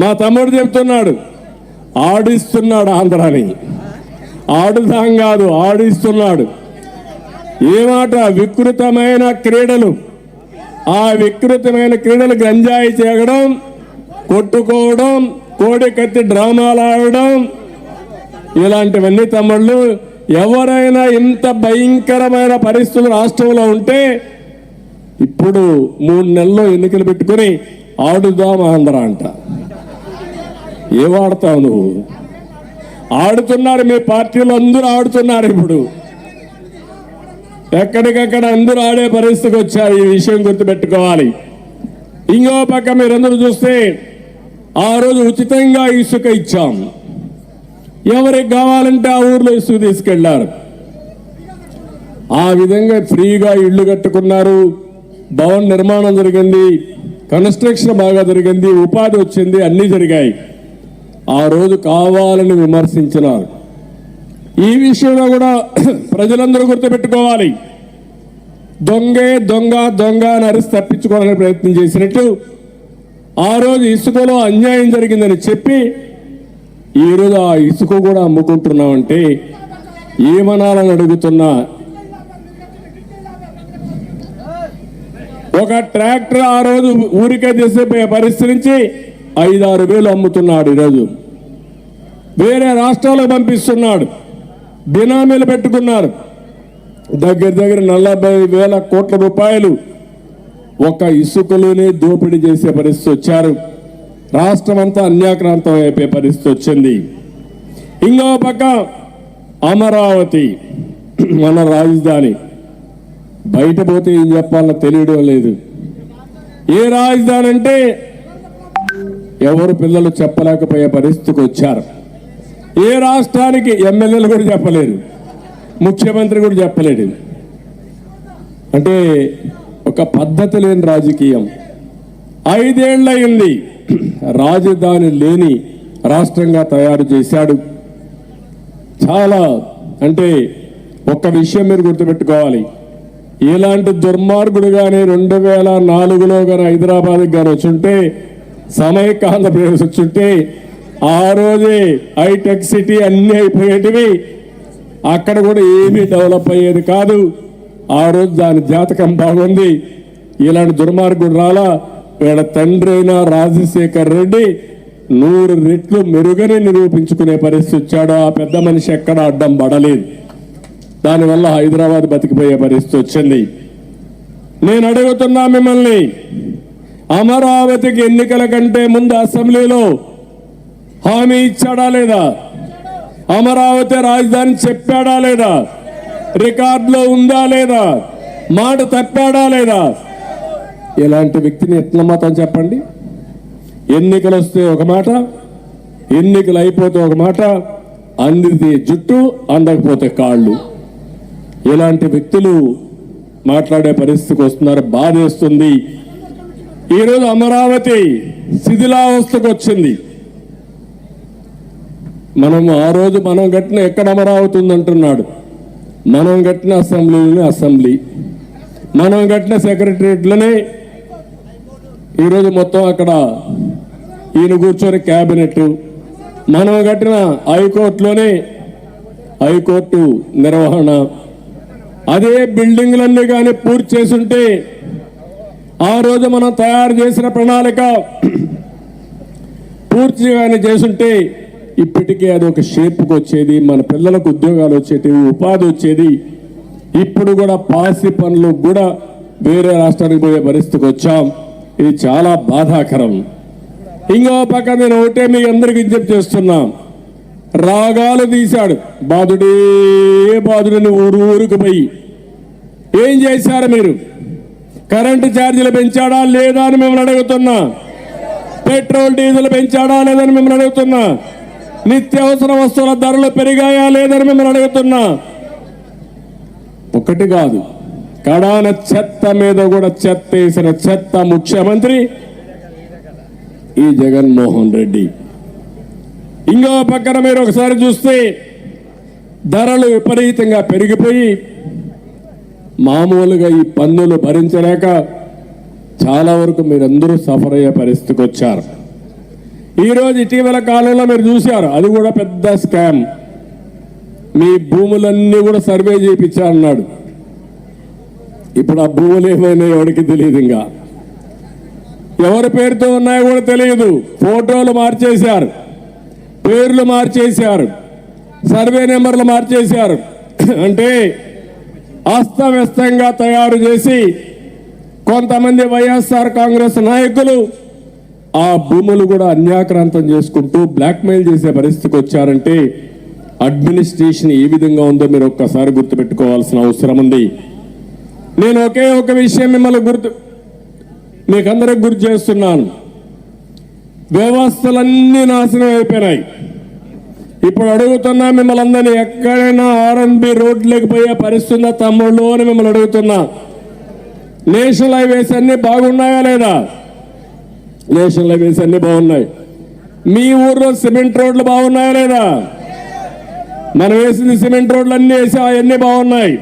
మా తమ్ముడు చెప్తున్నాడు ఆడిస్తున్నాడు ఆంధ్రాని. ఆడుదాం కాదు ఆడిస్తున్నాడు. ఏమాట వికృతమైన క్రీడలు. ఆ వికృతమైన క్రీడలు గంజాయి చేయడం కొట్టుకోవడం కోడి కత్తి డ్రామాలు ఆడడం ఇలాంటివన్నీ తమ్ముళ్ళు ఎవరైనా ఇంత భయంకరమైన పరిస్థితులు రాష్ట్రంలో ఉంటే ఇప్పుడు మూడు నెలల్లో ఎన్నికలు పెట్టుకొని ఆడుదాం ఆంధ్ర అంట. ఏం ఆడతావు నువ్వు? ఆడుతున్నారు మీ పార్టీలో అందరూ ఆడుతున్నారు ఇప్పుడు. ఎక్కడికక్కడ అందరూ ఆడే పరిస్థితికి వచ్చారు ఈ విషయం గుర్తుపెట్టుకోవాలి. ఇంకో పక్క మీరందరూ చూస్తే ఆ రోజు ఉచితంగా ఇసుక ఇచ్చాం. ఎవరికి కావాలంటే ఆ ఊర్లో ఇసుక తీసుకెళ్ళారు. ఆ విధంగా ఫ్రీగా ఇళ్ళు కట్టుకున్నారు. భవన్ నిర్మాణం జరిగింది. కన్స్ట్రక్షన్ బాగా జరిగింది ఉపాధి వచ్చింది అన్నీ జరిగాయి. ఆ రోజు కావాలని విమర్శించినారు. ఈ విషయంలో కూడా ప్రజలందరూ గుర్తుపెట్టుకోవాలి. దొంగే దొంగ దొంగ అని అరిసి తప్పించుకోవాలని ప్రయత్నం చేసినట్టు ఆ రోజు ఇసుకలో అన్యాయం జరిగిందని చెప్పి ఈరోజు ఆ ఇసుక కూడా అమ్ముకుంటున్నామంటే ఏమనాలని అడుగుతున్నా ఒక ట్రాక్టర్ ఆ రోజు ఊరికే చేసే పరిస్థితి నుంచి ఐదారు వేలు అమ్ముతున్నాడు ఈరోజు. వేరే రాష్ట్రాలకు పంపిస్తున్నాడు. బినామీలు పెట్టుకున్నారు. దగ్గర దగ్గర నలభై వేల కోట్ల రూపాయలు ఒక ఇసుకలోనే దోపిడీ చేసే పరిస్థితి వచ్చారు. రాష్ట్రం అంతా అన్యాక్రాంతం అయిపోయే పరిస్థితి వచ్చింది. ఇంకో పక్క అమరావతి మన రాజధాని. బయట పోతే ఏం చెప్పాలో తెలియడం లేదు. ఏ రాజధాని అంటే ఎవరు పిల్లలు చెప్పలేకపోయే పరిస్థితికి వచ్చారు. ఏ రాష్ట్రానికి ఎమ్మెల్యేలు కూడా చెప్పలేరు ముఖ్యమంత్రి కూడా చెప్పలేడు అంటే ఒక పద్ధతి లేని రాజకీయం. ఐదేళ్ళయింది రాజధాని లేని రాష్ట్రంగా తయారు చేశాడు. చాలా అంటే ఒక్క విషయం మీరు గుర్తుపెట్టుకోవాలి. ఇలాంటి దుర్మార్గుడు కానీ రెండు వేల నాలుగులో కానీ హైదరాబాద్ కానీ వచ్చుంటే సమైక్య ఆంధ్రప్రదేశ్ వచ్చుంటే ఆ రోజే హైటెక్ సిటీ అన్నీ అయిపోయేటివి. అక్కడ కూడా ఏమీ డెవలప్ అయ్యేది కాదు. ఆ రోజు దాని జాతకం బాగుంది. ఇలాంటి దుర్మార్గుడు రాలా. వీళ్ళ తండ్రి అయిన రాజశేఖర్ రెడ్డి నూరు రెట్లు మెరుగని నిరూపించుకునే పరిస్థితి వచ్చాడు. ఆ పెద్ద మనిషి ఎక్కడ అడ్డం పడలేదు. దానివల్ల హైదరాబాద్ బతికిపోయే పరిస్థితి వచ్చింది. నేను అడుగుతున్నా మిమ్మల్ని అమరావతికి ఎన్నికల కంటే ముందు అసెంబ్లీలో హామీ ఇచ్చాడా లేదా? అమరావతి రాజధాని చెప్పాడా లేదా? రికార్డులో ఉందా లేదా? మాట తప్పాడా లేదా? ఇలాంటి వ్యక్తిని ఎట్ల మాత్రం చెప్పండి. ఎన్నికలు వస్తే ఒక మాట ఎన్నికలు అయిపోతే ఒక మాట అందితే జుట్టు అందకపోతే కాళ్ళు. ఇలాంటి వ్యక్తులు మాట్లాడే పరిస్థితికి వస్తున్నారు బాధేస్తుంది. ఈరోజు అమరావతి శిథిలావస్థకు వచ్చింది. మనం ఆ రోజు మనం కట్టిన ఎక్కడ అమరావతి ఉందంటున్నాడు. మనం కట్టిన అసెంబ్లీలోనే అసెంబ్లీ. మనం కట్టిన సెక్రటరియట్లోనే ఈరోజు మొత్తం అక్కడ ఈయన కూర్చొని క్యాబినెట్. మనం కట్టిన హైకోర్టులోనే హైకోర్టు నిర్వహణ. అదే బిల్డింగ్లన్నీ కానీ పూర్తి చేసుంటే ఆ రోజు మనం తయారు చేసిన ప్రణాళిక పూర్తిగానే చేసుంటే ఇప్పటికే అది ఒక షేప్కి వచ్చేది మన పిల్లలకు ఉద్యోగాలు వచ్చేటివి ఉపాధి వచ్చేది. ఇప్పుడు కూడా పాలసీ పనులు కూడా వేరే రాష్ట్రానికి పోయే పరిస్థితికి వచ్చాం. ఇది చాలా బాధాకరం. ఇంకో పక్క నేను ఒకటే మీ అందరికి విజ్ఞప్తి చేస్తున్నాం. రాగాలు తీశాడు బాధుడే బాధుడని ఊరు ఊరుకు పోయి. ఏం చేశారు మీరు? కరెంటు ఛార్జీలు పెంచాడా లేదా అని మిమ్మల్ని అడుగుతున్నా. పెట్రోల్ డీజిల్ పెంచాడా లేదని మిమ్మల్ని అడుగుతున్నా. నిత్యావసర వస్తువుల ధరలు పెరిగాయా లేదని మిమ్మల్ని అడుగుతున్నా. ఒకటి కాదు. కడాన చెత్త మీద కూడా చెత్త వేసిన చెత్త ముఖ్యమంత్రి ఈ జగన్మోహన్ రెడ్డి. ఇంకో పక్కన మీరు ఒకసారి చూస్తే ధరలు విపరీతంగా పెరిగిపోయి మామూలుగా ఈ పన్నులు భరించలేక చాలా వరకు మీరందరూ సఫర్ అయ్యే పరిస్థితికి వచ్చారు. ఈరోజు ఇటీవల కాలంలో మీరు చూశారు అది కూడా పెద్ద స్కామ్. మీ భూములన్నీ కూడా సర్వే చేయించాలన్నాడు ఇప్పుడు ఆ భూములు ఏమైనా ఎవరికి తెలియదు ఇంకా. ఎవరి పేరుతో ఉన్నాయో కూడా తెలియదు. ఫోటోలు మార్చేశారు. పేర్లు మార్చేశారు. సర్వే నెంబర్లు మార్చేశారు. అంటే అస్తవ్యస్తంగా తయారు చేసి కొంతమంది వైఎస్ఆర్ కాంగ్రెస్ నాయకులు ఆ భూములు కూడా అన్యాక్రాంతం చేసుకుంటూ బ్లాక్మెయిల్ చేసే పరిస్థితికి వచ్చారంటే అడ్మినిస్ట్రేషన్ ఏ విధంగా ఉందో మీరు ఒక్కసారి గుర్తుపెట్టుకోవాల్సిన అవసరం ఉంది. నేను ఒకే ఒక విషయం మిమ్మల్ని గుర్తు మీకందరికి గుర్తు చేస్తున్నాను. వ్యవస్థలన్నీ నాశనం అయిపోయినాయి. ఇప్పుడు అడుగుతున్నా మిమ్మల్ని అందరినీ ఎక్కడైనా ఆర్ఎన్బి రోడ్లకు పోయే పరిస్థితి ఉందా తమ్ముళ్ళు అని మిమ్మల్ని అడుగుతున్నా. నేషనల్ హైవేస్ అన్ని బాగున్నాయా లేదా? నేషనల్ హైవేస్ అన్ని బాగున్నాయి. మీ ఊర్లో సిమెంట్ రోడ్లు బాగున్నాయా లేదా? మనం వేసింది సిమెంట్ రోడ్లు అన్ని వేసి అవన్నీ బాగున్నాయి.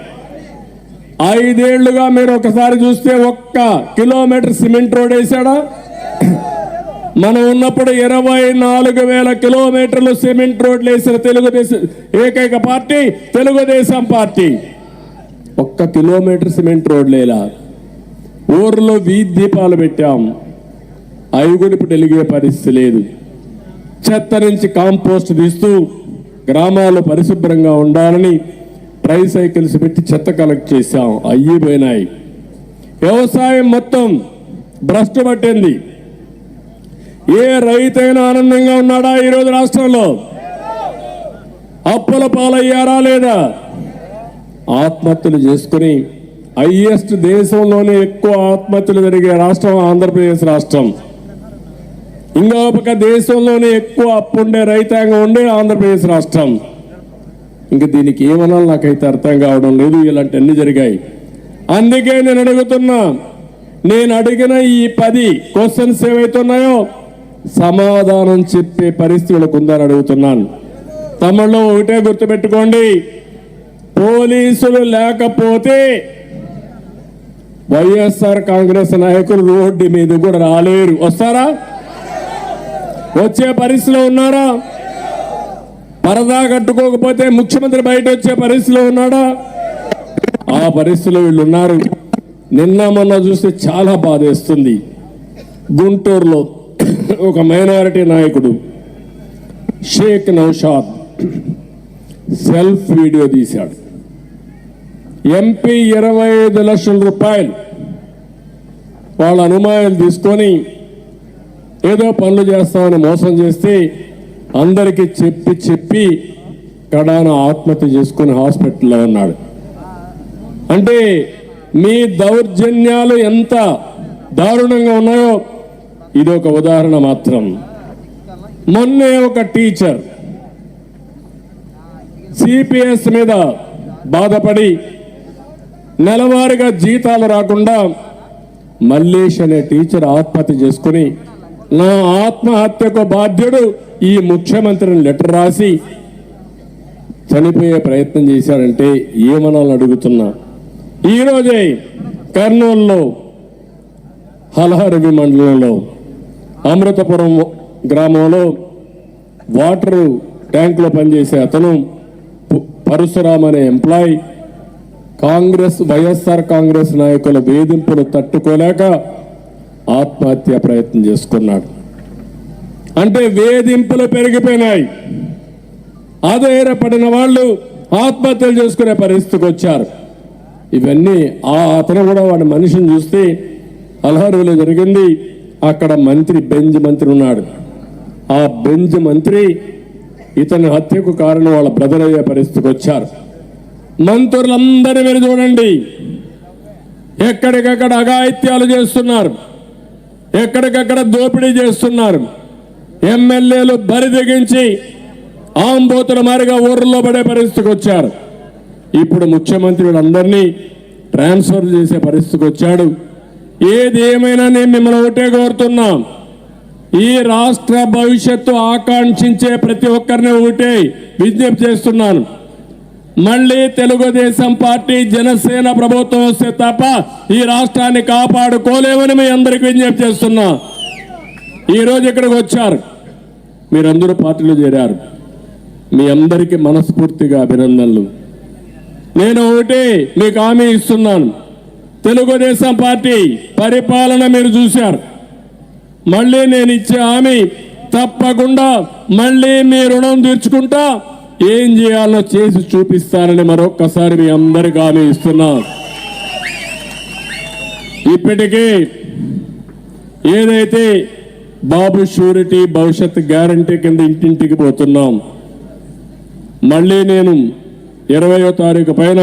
ఐదేళ్ళుగా మీరు ఒకసారి చూస్తే ఒక్క కిలోమీటర్ సిమెంట్ రోడ్ వేసాడా మనం ఉన్నప్పుడు ఇరవై నాలుగు వేల కిలోమీటర్లు సిమెంట్ రోడ్లు వేసిన తెలుగుదేశం ఏకైక పార్టీ తెలుగుదేశం పార్టీ. ఒక్క కిలోమీటర్ సిమెంట్ రోడ్లేలా ఊర్లో వీధి దీపాలు పెట్టాం. అవి కూడా ఇప్పుడు వెలిగే పరిస్థితి లేదు. చెత్త నుంచి కాంపోస్ట్ తీస్తూ గ్రామాలు పరిశుభ్రంగా ఉండాలని ట్రై సైకిల్స్ పెట్టి చెత్త కలెక్ట్ చేశాం. అయ్యి పోయినాయి. వ్యవసాయం మొత్తం భ్రష్టు పట్టింది. ఏ రైతైనా ఆనందంగా ఉన్నాడా ఈరోజు రాష్ట్రంలో? అప్పుల పాలయ్యారా లేదా? ఆత్మహత్యలు చేసుకుని హైయెస్ట్ దేశంలోనే ఎక్కువ ఆత్మహత్యలు జరిగే రాష్ట్రం ఆంధ్రప్రదేశ్ రాష్ట్రం. ఇంకా ఒక దేశంలోనే ఎక్కువ అప్పుండే రైతాంగం ఉండే ఆంధ్రప్రదేశ్ రాష్ట్రం. ఇంక దీనికి ఏమనాలి నాకైతే అర్థం కావడం లేదు ఇలాంటి అన్ని జరిగాయి. అందుకే నేను అడుగుతున్నా నేను అడిగిన ఈ పది క్వశ్చన్స్ ఏవైతున్నాయో సమాధానం చెప్పే పరిస్థితులకు ఉందని అడుగుతున్నాను. తమలో ఒకటే గుర్తుపెట్టుకోండి. పోలీసులు లేకపోతే వైఎస్ఆర్ కాంగ్రెస్ నాయకులు రోడ్డు మీద కూడా రాలేరు. వస్తారా? వచ్చే పరిస్థితిలో ఉన్నారా? పరదా కట్టుకోకపోతే ముఖ్యమంత్రి బయట వచ్చే పరిస్థితిలో ఉన్నాడా? ఆ పరిస్థితిలో వీళ్ళు ఉన్నారు. నిన్న మొన్న చూస్తే చాలా బాధేస్తుంది. గుంటూరులో ఒక మైనారిటీ నాయకుడు షేక్ నౌషాద్ సెల్ఫ్ వీడియో తీశాడు. ఎంపీ ఇరవై ఐదు లక్షల రూపాయలు వాళ్ళ అనుమానాలు తీసుకొని ఏదో పనులు చేస్తామని మోసం చేస్తే అందరికీ చెప్పి చెప్పి కడాన ఆత్మహత్య చేసుకుని హాస్పిటల్లో ఉన్నాడు. అంటే మీ దౌర్జన్యాలు ఎంత దారుణంగా ఉన్నాయో ఇది ఒక ఉదాహరణ మాత్రం. మొన్నే ఒక టీచర్ సిపిఎస్ మీద బాధపడి నెలవారీగా జీతాలు రాకుండా మల్లేష్ అనే టీచర్ ఆత్మహత్య చేసుకుని నా ఆత్మహత్యకు బాధ్యుడు ఈ ముఖ్యమంత్రిని లెటర్ రాసి చనిపోయే ప్రయత్నం చేశాడంటే ఏమనాలని అడుగుతున్నా. ఈరోజే కర్నూలులో హలహరవి మండలంలో అమృతపురం గ్రామంలో వాటర్ ట్యాంకులో పనిచేసే అతను పరశురామ్ అనే ఎంప్లాయ్. కాంగ్రెస్ వైఎస్ఆర్ కాంగ్రెస్ నాయకుల వేధింపులు తట్టుకోలేక ఆత్మహత్య ప్రయత్నం చేసుకున్నాడు. అంటే వేధింపులు పెరిగిపోయినాయి. ఆధారపడిన వాళ్ళు ఆత్మహత్యలు చేసుకునే పరిస్థితికి వచ్చారు. ఇవన్నీ ఆ అతను కూడా వాడి మనిషిని చూస్తే అల్హారులో జరిగింది. అక్కడ మంత్రి బెంజ్ మంత్రి ఉన్నాడు. ఆ బెంజ్ మంత్రి ఇతని హత్యకు కారణం వాళ్ళ బ్రదర్ అయ్యే పరిస్థితికి వచ్చారు. మంత్రులందరూ మీరు చూడండి. ఎక్కడికక్కడ అఘాయిత్యాలు చేస్తున్నారు. ఎక్కడికక్కడ దోపిడీ చేస్తున్నారు. ఎమ్మెల్యేలు బరి తెగించి ఆంబోతుల మారిగా ఊర్లో పడే పరిస్థితికి వచ్చారు. ఇప్పుడు ముఖ్యమంత్రి వీళ్ళందరినీ ట్రాన్స్ఫర్ చేసే పరిస్థితికి వచ్చాడు. ఏది ఏమైనా నేను మిమ్మల్ని ఒకటే కోరుతున్నాం. ఈ రాష్ట్ర భవిష్యత్తు ఆకాంక్షించే ప్రతి ఒక్కరిని ఒకటే విజ్ఞప్తి చేస్తున్నాను. మళ్ళీ తెలుగుదేశం పార్టీ జనసేన ప్రభుత్వం వస్తే తప్ప ఈ రాష్ట్రాన్ని కాపాడుకోలేమని మీ అందరికి విజ్ఞప్తి చేస్తున్నా. ఈరోజు ఇక్కడికి వచ్చారు. మీరందరూ పార్టీలో చేరారు. మీ అందరికీ మనస్ఫూర్తిగా అభినందనలు. నేను ఒకటి మీకు హామీ ఇస్తున్నాను. తెలుగుదేశం పార్టీ పరిపాలన మీరు చూశారు. మళ్ళీ నేను ఇచ్చే హామీ తప్పకుండా మళ్ళీ మీ రుణం తీర్చుకుంటా. ఏం చేయాలో చేసి చూపిస్తానని మరొక్కసారి మీ అందరికి హామీ ఇస్తున్నా. ఇప్పటికే ఏదైతే బాబు షూరిటీ భవిష్యత్ గ్యారంటీ కింద ఇంటింటికి పోతున్నాం. మళ్ళీ నేను ఇరవయో తారీఖు పైన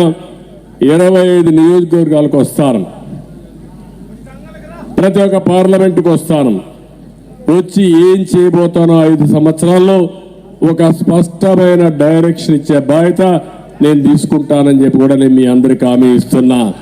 ఇరవై ఐదు నియోజకవర్గాలకు వస్తాను. ప్రతి ఒక్క పార్లమెంటుకు వస్తాను. వచ్చి ఏం చేయబోతానో ఐదు సంవత్సరాల్లో ఒక స్పష్టమైన డైరెక్షన్ ఇచ్చే బాధ్యత నేను తీసుకుంటానని చెప్పి కూడా నేను మీ అందరికి హామీ ఇస్తున్నా.